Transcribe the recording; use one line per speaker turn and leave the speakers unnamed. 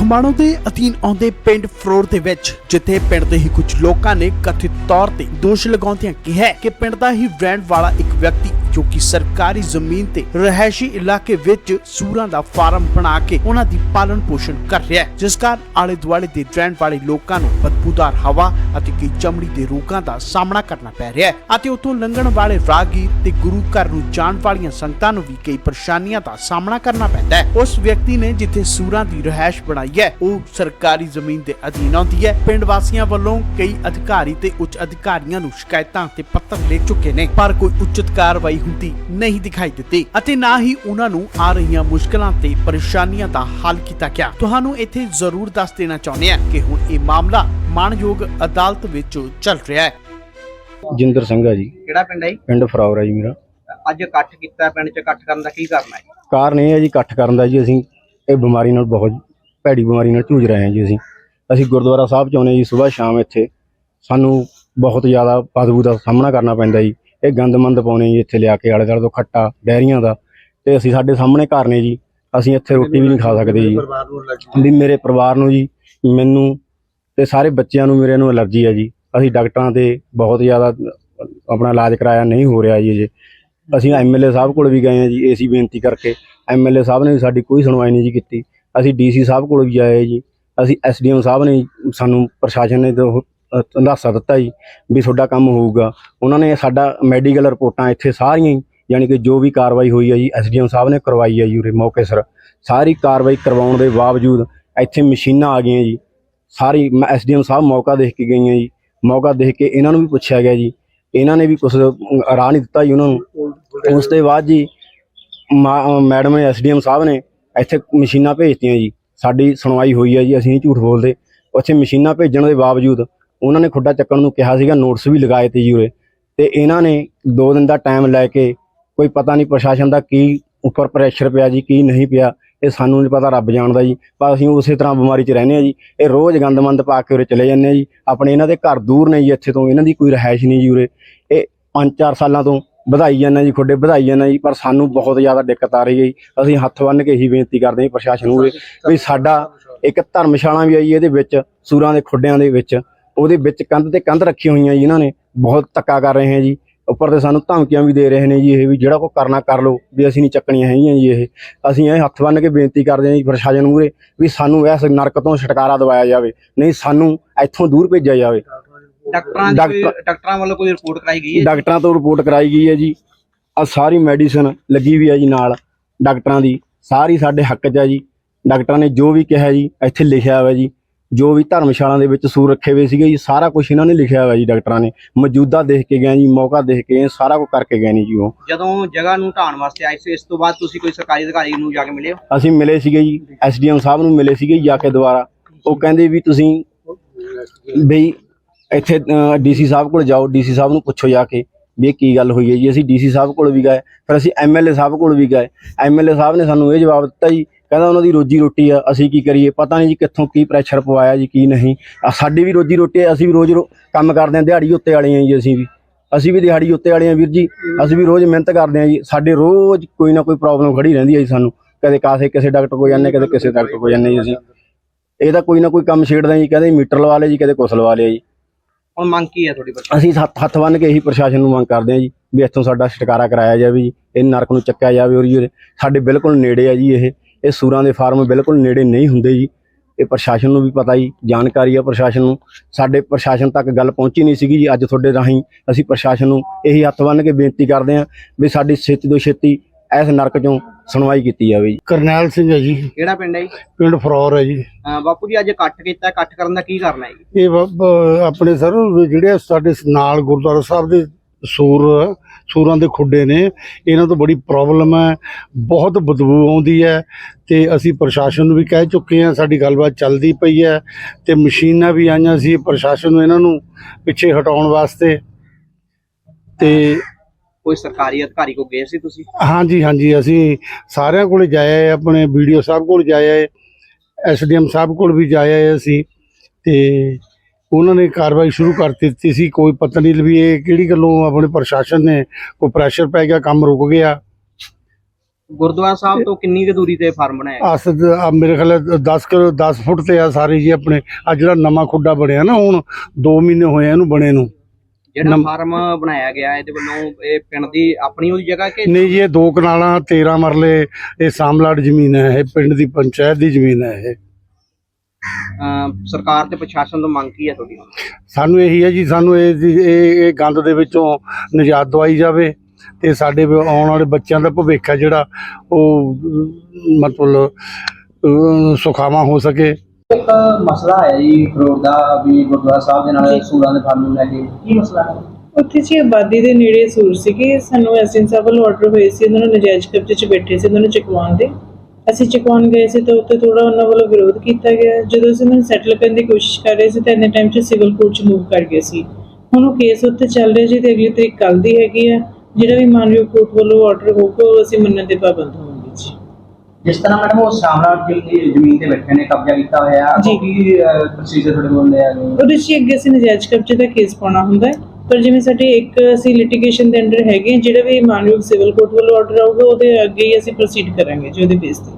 ਖਮਾਣੋ ਦੇ ਅਧੀਨ ਆਉਂਦੇ ਪਿੰਡ ਫਰੋਰ ਦੇ ਵਿੱਚ, ਜਿੱਥੇ ਪਿੰਡ ਦੇ ਹੀ ਕੁਝ ਲੋਕਾਂ ਨੇ ਕਥਿਤ ਤੌਰ ਤੇ ਦੋਸ਼ ਲਗਾਉਂਦਿਆਂ ਕਿਹਾ ਕਿ ਪਿੰਡ ਦਾ ਹੀ ਰਹਿਣ ਵਾਲਾ ਇੱਕ ਵਿਅਕਤੀ ਜੋ ਕਿ ਸਰਕਾਰੀ ਜ਼ਮੀਨ ਤੇ ਰਹਿائشੀ ਇਲਾਕੇ ਵਿੱਚ ਸੂਰਾਂ ਦਾ ਫਾਰਮ ਬਣਾ ਕੇ ਉਹਨਾਂ ਦੀ ਪਾਲਣ ਪੋਸ਼ਣ ਕਰ ਰਿਹਾ ਹੈ। ਜਿਸ ਕਾਰਨ ਆਲੇ ਦੁਆਲੇ ਦੇ ਰਹਿਣ ਵਾਲੇ ਲੋਕਾਂ ਨੂੰ ਬਦਬੂਦਾਰ ਹਵਾ ਅਤੇ ਕਈ ਚਮੜੀ ਦੇ ਰੋਗਾਂ ਦਾ ਸਾਹਮਣਾ ਕਰਨਾ ਪੈ ਰਿਹਾ ਹੈ ਅਤੇ ਉਤੋਂ ਲੰਘਣ ਵਾਲੇ ਰਾਹਗੀਰ ਤੇ ਗੁਰੂ ਘਰ ਨੂੰ ਜਾਣ ਵਾਲੀਆਂ ਸੰਗਤਾਂ ਨੂੰ ਵੀ ਕਈ ਪਰੇਸ਼ਾਨੀਆਂ ਦਾ ਸਾਹਮਣਾ ਕਰਨਾ ਪੈਂਦਾ ਹੈ। ਉਸ ਵਿਅਕਤੀ ਨੇ ਜਿੱਥੇ ਸੂਰਾਂ ਦੀ ਰਹਿائش ਬਣਾਈ ਹੈ, ਉਹ ਸਰਕਾਰੀ ਜ਼ਮੀਨ ਦੇ ਅਧੀਨ ਆਉਂਦੀ ਹੈ। ਪਿੰਡ ਵਾਸੀਆਂ ਵੱਲੋਂ ਕਈ ਅਧਿਕਾਰੀ ਤੇ ਉੱਚ ਅਧਿਕਾਰੀਆਂ ਨੂੰ ਸ਼ਿਕਾਇਤਾਂ ਤੇ ਪੱਤਰ ਲਿਖ ਚੁੱਕੇ ਨੇ, ਪਰ ਕੋਈ ਉਚਿਤ ਕਾਰਵਾਈ ਹੁੰਦੀ ਨਹੀਂ ਦਿਖਾਈ ਦਿੱਤੀ ਅਤੇ ਨਾ ਹੀ ਉਹਨਾਂ ਨੂੰ ਆ ਰਹੀਆਂ ਮੁਸ਼ਕਲਾਂ ਤੇ ਪਰੇਸ਼ਾਨੀਆਂ ਦਾ ਹੱਲ ਕੀਤਾ ਗਿਆ। ਤੁਹਾਨੂੰ ਇੱਥੇ ਜ਼ਰੂਰ ਦੱਸ ਦੇਣਾ ਚਾਹੁੰਦੇ ਹਾਂ ਕਿ ਹੁਣ ਇਹ ਮਾਮਲਾ ਮਾਣਯੋਗ ਅਦਾਲਤ ਵਿੱਚ ਚੱਲ ਰਿਹਾ ਹੈ।
ਜਿੰਦਰ ਸਿੰਘ ਆ ਜੀ।
ਕਿਹੜਾ ਪਿੰਡ ਹੈ ਜੀ?
ਪਿੰਡ ਫਰਾਵਰ ਜੀ ਮੇਰਾ।
ਅੱਜ ਇਕੱਠ ਕੀਤਾ ਪਿੰਡ 'ਚ ਇਕੱਠ ਕਰਨ ਦਾ ਕੀ ਕਾਰਨ ਹੈ?
ਕਾਰਨ ਇਹ ਹੈ ਜੀ ਇਕੱਠ ਕਰਨ ਦਾ ਜੀ ਅਸੀਂ ਇਹ ਬਿਮਾਰੀ ਨਾਲ ਬਹੁਤ ਭੈੜੀ ਬਿਮਾਰੀ ਨਾਲ ਜੂਝ ਰਹੇ ਹਾਂ ਜੀ ਅਸੀਂ। ਅਸੀਂ ਗੁਰਦੁਆਰਾ ਸਾਹਿਬ ਚ ਆਉਂਦੇ ਜੀ ਸਵੇਰ ਸ਼ਾਮ ਇੱਥੇ। ਸਾਨੂੰ ਬਹੁਤ ਜ਼ਿਆਦਾ ਬਦਬੂ ਦਾ ਸਾਹਮਣਾ ਕਰਨਾ ਪੈਂਦਾ ਜੀ। ਇਹ ਗੰਦਮੰਦ ਪਾਉਣੇ ਜੀ ਇੱਥੇ ਲਿਆ ਕੇ ਆਲੇ ਦੁਆਲੇ ਤੋਂ ਖੱਟਾ ਡੈਰੀਆਂ ਦਾ। ਤੇ ਅਸੀਂ ਸਾਡੇ ਸਾਹਮਣੇ ਘਰ ਨੇ ਜੀ। ਅਸੀਂ ਇੱਥੇ ਰੋਟੀ ਵੀ ਨਹੀਂ ਖਾ ਸਕਦੇ ਜੀ। ਵੀ ਮੇਰੇ ਪਰਿਵਾਰ ਨੂੰ ਜੀ ਮੈਨੂੰ ਤੇ ਸਾਰੇ ਬੱਚਿਆਂ ਨੂੰ ਮੇਰੇ ਨੂੰ ਅਲਰਜੀ ਹੈ ਜੀ। ਅਸੀਂ ਡਾਕਟਰਾਂ ਤੇ ਬਹੁਤ ਜ਼ਿਆਦਾ ਆਪਣਾ ਇਲਾਜ ਕਰਾਇਆ ਨਹੀਂ ਹੋ ਰਿਹਾ ਜੀ ਅਜੇ। ਅਸੀਂ ਐਮਐਲਏ ਸਾਹਿਬ ਕੋਲ ਵੀ ਗਏ ਹਾਂ ਜੀ ਏਸੀ ਬੇਨਤੀ ਕਰਕੇ। ਐਮਐਲਏ ਸਾਹਿਬ ਨੇ ਵੀ ਸਾਡੀ ਕੋਈ ਸੁਣਵਾਈ ਨਹੀਂ ਜੀ ਕੀਤੀ। ਅਸੀਂ ਡੀਸੀ ਸਾਹਿਬ ਕੋਲ ਵੀ ਆਏ ਜੀ। ਅਸੀਂ ਐਸਡੀਐਮ ਸਾਹਿਬ ਨੇ ਸਾਨੂੰ ਪ੍ਰਸ਼ਾਸਨ ਨੇ ਅੰਦਾਜ਼ਾ ਦਿੱਤਾ ਜੀ ਵੀ ਤੁਹਾਡਾ ਕੰਮ ਹੋਊਗਾ। ਉਹਨਾਂ ਨੇ ਸਾਡਾ ਮੈਡੀਕਲ ਰਿਪੋਰਟਾਂ ਇੱਥੇ ਸਾਰੀਆਂ ਹੀ, ਯਾਨੀ ਕਿ ਜੋ ਵੀ ਕਾਰਵਾਈ ਹੋਈ ਹੈ ਜੀ ਐਸਡੀਐਮ ਸਾਹਿਬ ਨੇ ਕਰਵਾਈ ਹੈ ਜੀ ਉਰੇ ਮੌਕੇ ਸਰ। ਸਾਰੀ ਕਾਰਵਾਈ ਕਰਵਾਉਣ ਦੇ ਬਾਵਜੂਦ ਇੱਥੇ ਮਸ਼ੀਨਾਂ ਆ ਗਈਆਂ ਜੀ। ਸਾਰੀ ਐਸਡੀਐਮ ਸਾਹਿਬ ਮੌਕਾ ਦੇਖ ਕੇ ਗਈਆਂ ਜੀ। ਮੌਕਾ ਦੇਖ ਕੇ ਇਹਨਾਂ ਨੂੰ ਵੀ ਪੁੱਛਿਆ ਗਿਆ ਜੀ। ਇਹਨਾਂ ਨੇ ਵੀ ਕੁਝ ਰਾਹ ਨਹੀਂ ਦਿੱਤਾ ਜੀ ਉਹਨਾਂ ਨੂੰ। ਉਸ ਤੋਂ ਬਾਅਦ ਜੀ ਮਾ- ਮੈਡਮ ਨੇ ਐਸਡੀਐਮ ਸਾਹਿਬ ਨੇ ਇੱਥੇ ਮਸ਼ੀਨਾਂ ਭੇਜਤੀਆਂ ਜੀ। ਸਾਡੀ ਸੁਣਵਾਈ ਹੋਈ ਹੈ ਜੀ, ਅਸੀਂ ਨਹੀਂ ਝੂਠ ਬੋਲਦੇ। ਉੱਥੇ ਮਸ਼ੀਨਾਂ ਭੇਜਣ ਦੇ ਬਾਵਜੂਦ ਉਹਨਾਂ ਨੇ ਖੁੱਡਾ ਚੱਕਣ ਨੂੰ ਕਿਹਾ ਸੀਗਾ ਨੋਟਸ ਵੀ ਲਗਾਏ ਤੇ ਜੀ ਉਰੇ। ਤੇ ਇਹਨਾਂ ਨੇ ਦੋ ਦਿਨ ਦਾ ਟਾਈਮ ਲੈ ਕੇ ਕੋਈ ਪਤਾ ਨਹੀਂ ਪ੍ਰਸ਼ਾਸਨ ਦਾ ਕੀ ਉੱਪਰ ਪ੍ਰੈਸ਼ਰ ਪਿਆ ਜੀ, ਕੀ ਨਹੀਂ ਪਿਆ, ਇਹ ਸਾਨੂੰ ਨਹੀਂ ਪਤਾ ਰੱਬ ਜਾਣਦਾ ਜੀ। ਪਰ ਅਸੀਂ ਉਸੇ ਤਰ੍ਹਾਂ ਬਿਮਾਰੀ 'ਚ ਰਹਿੰਦੇ ਆ ਜੀ। ਇਹ ਰੋਜ਼ ਗੰਦਮੰਦ ਪਾ ਕੇ ਉਰੇ ਚਲੇ ਜਾਂਦੇ ਆ ਜੀ। ਆਪਣੇ ਇਹਨਾਂ ਦੇ ਘਰ ਦੂਰ ਨੇ ਜੀ ਇੱਥੇ ਤੋਂ, ਇਹਨਾਂ ਦੀ ਕੋਈ ਰਹਿائش ਨਹੀਂ ਜੀ ਉਰੇ। ਇਹ 5-4 ਸਾਲਾਂ ਤੋਂ ਵਧਾਈ ਜਾਂਦਾ ਜੀ, ਖੁੱਡੇ ਵਧਾਈ ਜਾਂਦਾ ਜੀ, ਪਰ ਸਾਨੂੰ ਬਹੁਤ ਜ਼ਿਆਦਾ ਦਿੱਕਤ ਆ ਰਹੀ ਹੈ ਅਸੀਂ ਹੱਥ ਵੰਨ ਕੇ ਹੀ ਬੇਨਤੀ ਕਰਦੇ ਹਾਂ ਪ੍ਰਸ਼ਾਸਨ ਨੂੰ ਵੀ ਸਾਡਾ ਇੱਕ ਧਰਮਸ਼ਾਲਾ ਵੀ ਆਈ ਇਹਦੇ ਵਿੱਚ, ਸੂਰਾਂ ਦੇ ਖੁੱਡਿਆਂ ਦੇ ਵਿੱਚ। ਉਹਦੇ ਵਿੱਚ ਕੰਧ ਤੇ ਕੰਧ ਰੱਖੀ ਹੋਈਆਂ ਜੀ ਇਹਨਾਂ ਨੇ ਬਹੁਤ ਧੱਕਾ ਕਰ ਰਹੇ ਹੈ ਜੀ। ਉੱਪਰ ਤੇ ਸਾਨੂੰ ਧਮਕੀਆਂ ਵੀ ਦੇ ਰਹੇ ਨੇ ਜੀ ਇਹ ਵੀ ਜਿਹੜਾ ਕੋ ਕਰਨਾ ਕਰ ਲਓ ਵੀ ਅਸੀਂ ਨਹੀਂ ਚੱਕਣੀਆਂ ਹੈਗੀਆਂ ਜੀ ਇਹ। ਅਸੀਂ ਇਹ ਹੱਥ ਬੰਨ੍ਹ ਕੇ ਬੇਨਤੀ ਕਰਦੇ ਹਾਂ ਜੀ ਪ੍ਰਸ਼ਾਸਨ ਨੂੰ ਮੂਹਰੇ ਵੀ ਸਾਨੂੰ ਇਸ ਨਰਕ ਤੋਂ ਛੁਟਕਾਰਾ ਦਿਵਾਇਆ ਜਾਵੇ ਨਹੀਂ ਸਾਨੂੰ ਇੱਥੋਂ ਦੂਰ ਭੇਜਿਆ ਜਾਵੇ।
ਡਾਕਟਰ-
ਡਾਕਟਰਾਂ
ਵੱਲੋਂ ਕੋਈ ਰਿਪੋਰਟ ਕਰਾਈ ਗਈ ਹੈ?
ਡਾਕਟਰਾਂ ਤੋਂ ਰਿਪੋਰਟ ਕਰਾਈ ਗਈ ਹੈ ਜੀ। ਆ ਸਾਰੀ ਮੈਡੀਸਨ ਲੱਗੀ ਵੀ ਹੈ ਜੀ ਨਾਲ ਡਾਕਟਰਾਂ ਦੀ। ਸਾਰੀ ਸਾਡੇ ਹੱਕ 'ਚ ਹੈ ਜੀ। ਡਾਕਟਰਾਂ ਨੇ ਜੋ ਵੀ ਕਿਹਾ ਜੀ ਇੱਥੇ ਲਿਖਿਆ ਹੋਇਆ ਜੀ। ਜੋ ਵੀ ਧਰਮਸ਼ਾਲਾ ਦੇ ਵਿੱਚ ਸੂਰ ਰੱਖੇ ਹੋਏ ਸੀਗੇ ਜੀ ਸਾਰਾ ਕੁਝ ਇਹਨਾਂ ਨੇ ਲਿਖਿਆ ਹੋਇਆ ਜੀ ਡਾਕਟਰਾਂ ਨੇ। ਮੌਜੂਦਾ ਦੇਖ ਕੇ ਗਏ ਜੀ ਮੌਕਾ ਦੇਖ ਕੇ ਗਏ ਸਾਰਾ ਕੁਝ ਕਰਕੇ ਗਏ ਨੇ ਜੀ ਉਹ।
ਜਦੋਂ ਜਗ੍ਹਾ ਨੂੰ ਢਾਣ ਵਾਸਤੇ ਆਏ ਸੀ ਇਸ ਤੋਂ ਬਾਅਦ ਤੁਸੀਂ ਕੋਈ ਸਰਕਾਰੀ ਅਧਿਕਾਰੀ ਨੂੰ ਜਾ ਕੇ ਮਿਲੇ ਹੋ?
ਅਸੀਂ ਮਿਲੇ ਸੀਗੇ ਜੀ ਐਸਡੀਐਮ ਸਾਹਿਬ ਨੂੰ ਮਿਲੇ ਸੀਗੇ ਜੀ ਜਾ ਕੇ ਦੁਬਾਰਾ। ਉਹ ਕਹਿੰਦੇ ਵੀ ਤੁਸੀਂ ਬਈ ਇੱਥੇ ਡੀਸੀ ਸਾਹਿਬ ਕੋਲ ਜਾਓ ਡੀਸੀ ਸਾਹਿਬ ਨੂੰ ਪੁੱਛੋ ਜਾ ਕੇ। ਵੀ ਇਹ ਕੀ ਗੱਲ ਹੋਈ ਹੈ ਜੀ? ਅਸੀਂ ਡੀਸੀ ਸਾਹਿਬ ਕੋਲ ਵੀ ਗਏ, ਫਿਰ ਅਸੀਂ ਐਮਐਲਏ ਸਾਹਿਬ ਕੋਲ ਵੀ ਗਏ। ਐਮਐਲਏ ਸਾਹਿਬ ਨੇ ਸਾਨੂੰ ਇਹ ਜਵਾਬ ਦਿੱਤਾ ਜੀ, ਕਹਿੰਦਾ ਉਹਨਾਂ ਦੀ ਰੋਜੀ ਰੋਟੀ ਆ, ਅਸੀਂ ਕੀ ਕਰੀਏ? ਪਤਾ ਨਹੀਂ ਜੀ ਕਿੱਥੋਂ ਕੀ ਪ੍ਰੈਸ਼ਰ ਪਵਾਇਆ ਜੀ, ਕੀ ਨਹੀਂ। ਸਾਡੀ ਵੀ ਰੋਜੀ ਰੋਟੀ ਹੈ ਅਸੀਂ ਵੀ ਰੋਜ਼ ਰੋ- ਕੰਮ ਕਰਦੇ ਹਾਂ, ਦਿਹਾੜੀ ਉੱਤੇ ਵਾਲੇ ਹਾਂ ਜੀ ਅਸੀਂ ਵੀ। ਅਸੀਂ ਵੀ ਦਿਹਾੜੀ ਉੱਤੇ ਵਾਲੇ ਹਾਂ ਵੀਰ ਜੀ, ਅਸੀਂ ਵੀ ਰੋਜ਼ ਮਿਹਨਤ ਕਰਦੇ ਹਾਂ ਜੀ। ਸਾਡੇ ਰੋਜ਼ ਕੋਈ ਨਾ ਕੋਈ ਪ੍ਰੋਬਲਮ ਖੜੀ ਰਹਿੰਦੀ ਹੈ ਜੀ ਸਾਨੂੰ। ਕਦੇ ਕਾਸੇ, ਕਿਸੇ ਡਾਕਟਰ ਕੋਲ ਜਾਂਦੇ, ਕਦੇ ਕਿਸੇ ਡਾਕਟਰ ਕੋਲ ਜਾਂਦੇ ਜੀ ਅਸੀਂ। ਇਹਦਾ ਕੋਈ ਨਾ ਕੋਈ ਕੰਮ ਛੇੜਦਾ ਜੀ ਕਹਿੰਦੇ ਮੀਟਰ ਲਵਾ ਲਿਆ ਜੀ, ਕਦੇ ਕੁਛ ਲਵਾ ਲਿਆ ਜੀ।
ਹੁਣ ਮੰਗ ਕੀ ਹੈ ਤੁਹਾਡੀ ਪਰ
ਅਸੀਂ ਹੱਥ ਹੱਥ ਬੰਨ ਕੇ ਇਹੀ ਪ੍ਰਸ਼ਾਸਨ ਨੂੰ ਮੰਗ ਕਰਦੇ ਹਾਂ ਜੀ ਵੀ ਇੱਥੋਂ ਸਾਡਾ ਛੁਟਕਾਰਾ ਕਰਾਇਆ ਜਾਵੇ ਜੀ ਇਹ ਨਰਕ ਨੂੰ ਚੱਕਿਆ ਜਾਵੇ ਔਰ ਜੀ ਸਾਡੇ ਬਿਲਕੁਲ ਨੇੜੇ ਆ ਜੀ ਇਹ। ਇਹ ਸੂਰਾਂ ਦੇ ਫਾਰਮ ਬਿਲਕੁਲ ਨੇੜੇ ਨਹੀਂ ਹੁੰਦੇ ਜੀ। ਇਹ ਪ੍ਰਸ਼ਾਸਨ ਨੂੰ ਵੀ ਪਤਾ ਜੀ ਜਾਣਕਾਰੀ ਆ ਪ੍ਰਸ਼ਾਸਨ ਨੂੰ। ਸਾਡੇ ਪ੍ਰਸ਼ਾਸਨ ਤੱਕ ਗੱਲ ਪਹੁੰਚੀ ਨਹੀਂ ਸੀਗੀ ਜੀ ਅੱਜ ਤੁਹਾਡੇ ਰਾਹੀਂ। ਅਸੀਂ ਪ੍ਰਸ਼ਾਸਨ ਨੂੰ ਇਹੀ ਹੱਥ ਬੰਨ ਕੇ ਬੇਨਤੀ ਕਰਦੇ ਹਾਂ ਵੀ ਸਾਡੀ ਛੇਤੀ ਤੋਂ ਛੇਤੀ ਇਸ ਨਰਕ ਚੋਂ ਸੁਣਵਾਈ ਕੀਤੀ ਜਾਵੇ ਜੀ।
ਕਰਨੈਲ ਸਿੰਘ ਹੈ ਜੀ।
ਕਿਹੜਾ ਪਿੰਡ ਹੈ ਜੀ?
ਪਿੰਡ ਫਰੌਰ ਹੈ ਜੀ।
ਅਹ ਬਾਪੂ ਜੀ ਅੱਜ ਇਕੱਠ ਕੀਤਾ ਇਕੱਠ ਕਰਨ ਦਾ ਕੀ ਕਾਰਨ ਹੈ ਜੀ?
ਇਹ ਬ- ਬ- ਆਪਣੇ ਸਰ ਜਿਹੜੇ ਸਾਡੇ ਨਾਲ ਗੁਰਦੁਆਰਾ ਸਾਹਿਬ ਦੇ ਸੂਰ ਸੂਰਾਂ ਦੇ ਖੁੱਡੇ ਨੇ ਇਹਨਾਂ ਤੋਂ ਬੜੀ ਪ੍ਰੋਬਲਮ ਹੈ ਬਹੁਤ ਬਦਬੂ ਆਉਂਦੀ ਹੈ ਤੇ ਅਸੀਂ ਪ੍ਰਸ਼ਾਸਨ ਨੂੰ ਵੀ ਕਹਿ ਚੁੱਕੇ ਹਾਂ ਸਾਡੀ ਗੱਲਬਾਤ ਚੱਲਦੀ ਪਈ ਹੈ ਤੇ ਮਸ਼ੀਨਾਂ ਵੀ ਆਈਆਂ ਸੀ ਪ੍ਰਸ਼ਾਸਨ ਨੂੰ ਇਹਨਾਂ ਨੂੰ ਪਿੱਛੇ ਹਟਾਉਣ ਵਾਸਤੇ ਤੇ
ਕੋਈ ਸਰਕਾਰੀ ਅਧਿਕਾਰੀ ਕੋ ਗਏ ਸੀ ਤੁਸੀਂ?
ਹਾਂਜੀ ਹਾਂਜੀ ਅਸੀਂ ਸਾਰਿਆਂ ਕੋਲੇ ਜਾਏ ਆਪਣੇ ਵੀਡੀਓ ਸਾਹਿਬ ਕੋਲ ਜਾਏ ਐਸਡੀਐਮ ਸਾਹਿਬ ਕੋਲ ਵੀ ਜਾਏ ਅਸੀਂ ਤੇ ਉਹਨਾਂ ਨੇ ਕਾਰਵਾਈ ਸ਼ੁਰੂ ਕਰ ਦਿੱਤੀ ਸੀ। ਕੋਈ ਪਤਾ ਨਹੀਂ ਵੀ ਇਹ ਕਿਹੜੀ ਗੱਲੋਂ ਆਪਣੇ ਪ੍ਰਸ਼ਾਸਨ ਨੇ ਕੋਈ ਪ੍ਰੈਸ਼ਰ ਪੈ ਗਿਆ ਕੰਮ ਰੁਕ ਗਿਆ।
ਗੁਰਦੁਆਰਾ ਸਾਹਿਬ ਤੋਂ ਕਿੰਨੀ ਕੁ ਦੂਰੀ ਤੇ ਫਾਰਮ ਬਣਾਇਆ?
ਅਸ ਮੇਰੇ ਖਿਆਲ 10 ਕਿ 10 ਫੁੱਟ ਤੇ ਆ ਸਾਰੇ ਜੀ ਆਪਣੇ ਆ ਜਿਹੜਾ ਨਵਾਂ ਖੁੱਡਾ ਬਣਿਆ ਨਾ ਹੁਣ 2 ਮਹੀਨੇ ਹੋਏ ਇਹਨੂੰ ਬਣੇ ਨੂੰ।
ਜਿਹੜਾ ਫਾਰਮ ਬਣਾਇਆ ਗਿਆ ਇਹਦੇ ਵੱਲੋਂ ਇਹ ਪਿੰਡ ਦੀ ਆਪਣੀ ਉਹਦੀ ਜਗ੍ਹਾ ਕਿ
ਨਹੀਂ ਜੀ ਇਹ ਦੋ ਕਨਾਲਾਂ 13 ਮਰਲੇ ਇਹ ਸਾਮਲਾੜ ਜ਼ਮੀਨ ਹੈ ਇਹ ਪਿੰਡ ਦੀ ਪੰਚਾਇਤ ਦੀ ਜ਼ਮੀਨ ਹੈ ਇਹ
ਸਰਕਾਰ ਤੇ ਪ੍ਰਸ਼ਾਸਨ ਤੋਂ ਮੰਗ ਕੀ ਹੈ ਤੁਹਾਡੀ?
ਸਾਨੂੰ ਇਹੀ ਹੈ ਜੀ ਸਾਨੂੰ ਇਹ ਇਹ ਇਹ ਗੰਦ ਦੇ ਵਿੱਚੋਂ ਨਿਜਾਤ ਦਵਾਈ ਜਾਵੇ ਤੇ ਸਾਡੇ ਆਉਣ ਵਾਲੇ ਬੱਚਿਆਂ ਦਾ ਭਵਿੱਖ ਹੈ ਜਿਹੜਾ ਉਹ ਮਤਲਬ ਸੁਖਾਵਾਂ ਹੋ ਸਕੇ
ਇੱਕ ਮਸਲਾ ਆਇਆ ਜੀ ਫਰੋਡ ਦਾ ਵੀ ਗੁਰਦੁਆਰਾ ਸਾਹਿਬ ਦੇ ਨਾਲ ਸੂਰਾਂ ਦੇ ਨੂੰ ਲੈ ਕੇ। ਕੀ ਮਸਲਾ ਹੈ?
ਉੱਥੇ ਜੀ ਆਬਾਦੀ ਦੇ ਨੇੜੇ ਸੂਰ ਸੀਗੇ। ਸਾਨੂੰ ਐਸਐਨ ਸਾਹਿਬ ਵੱਲੋਂ ਆਰਡਰ ਹੋਏ ਸੀ। ਉਹਨਾਂ ਨੂੰ ਨਜਾਇਜ਼ ਕਬਜ਼ੇ 'ਚ ਬੈਠੇ ਸੀ। ਉਹਨਾਂ ਨੂੰ ਚੁਕਵਾਉਣ ਦੇ। ਅਸੀਂ ਚੁਕਵਾਉਣ ਗਏ ਸੀ ਤਾਂ ਉੱਥੇ ਥੋੜਾ ਉਹਨਾਂ ਵੱਲੋਂ ਵਿਰੋਧ ਕੀਤਾ ਗਿਆ। ਜਦੋਂ ਅਸੀਂ ਉਹਨਾਂ ਨੂੰ ਸੈਟਲ ਕਰਨ ਦੀ ਕੋਸ਼ਿਸ਼ ਕਰ ਰਹੇ ਸੀ ਤਾਂ ਇੰਨੇ ਟਾਈਮ 'ਚ ਸਿਵਲ ਕੋਰਟ 'ਚ ਮੂਵ ਕਰ ਗਏ ਸੀ। ਹੁਣ ਉਹ ਕੇਸ ਉੱਤੇ ਚੱਲ ਰਿਹਾ ਜੀ ਤੇ ਅਗਲੀ ਤਰੀਕ ਕੱਲ ਦੀ ਹੈਗੀ ਆ। ਜਿਹੜਾ ਵੀ ਮਾਨਯੋਗ ਕੋਰਟ ਵੱਲੋਂ ਆਰਡਰ ਹੋਊਗਾ ਉਹ ਅਸੀਂ ਮੰਨਣ ਦੇ ਪਾਬੰਦ
ਜਿਸ ਤਰ੍ਹਾਂ ਮੈਡਮ ਉਹ ਸਾਮਰਾਟ ਦੀ ਜ਼ਮੀਨ ਤੇ ਬੈਠੇ ਨੇ ਕਬਜ਼ਾ ਕੀਤਾ ਹੋਇਆ
ਜੀ।
ਕੀ ਪ੍ਰੋਸੀਜਰ ਤੁਹਾਡੇ ਕੋਲ ਲਿਆ ਗਿਆ
ਉਹਦੇ 'ਚ ਹੀ ਅੱਗੇ ਅਸੀਂ ਨਜਾਇਜ਼ ਕਬਜ਼ੇ ਦਾ ਕੇਸ ਪਾਉਣਾ ਹੁੰਦਾ ਹੈ ਪਰ ਜਿਵੇਂ ਸਾਡੇ ਇੱਕ ਅਸੀਂ ਲਿਟੀਗੇਸ਼ਨ ਦੇ ਅੰਡਰ ਹੈਗੇ ਹਾਂ, ਜਿਹੜਾ ਵੀ ਮਾਨਯੋਗ ਸਿਵਲ ਕੋਰਟ ਵੱਲੋਂ ਆਰਡਰ ਆਊਗਾ ਉਹਦੇ ਅੱਗੇ ਹੀ ਅਸੀਂ ਪ੍ਰੋਸੀਡ ਕਰਾਂਗੇ ਜੀ ਉਹਦੇ ਬੇਸ ਤੇ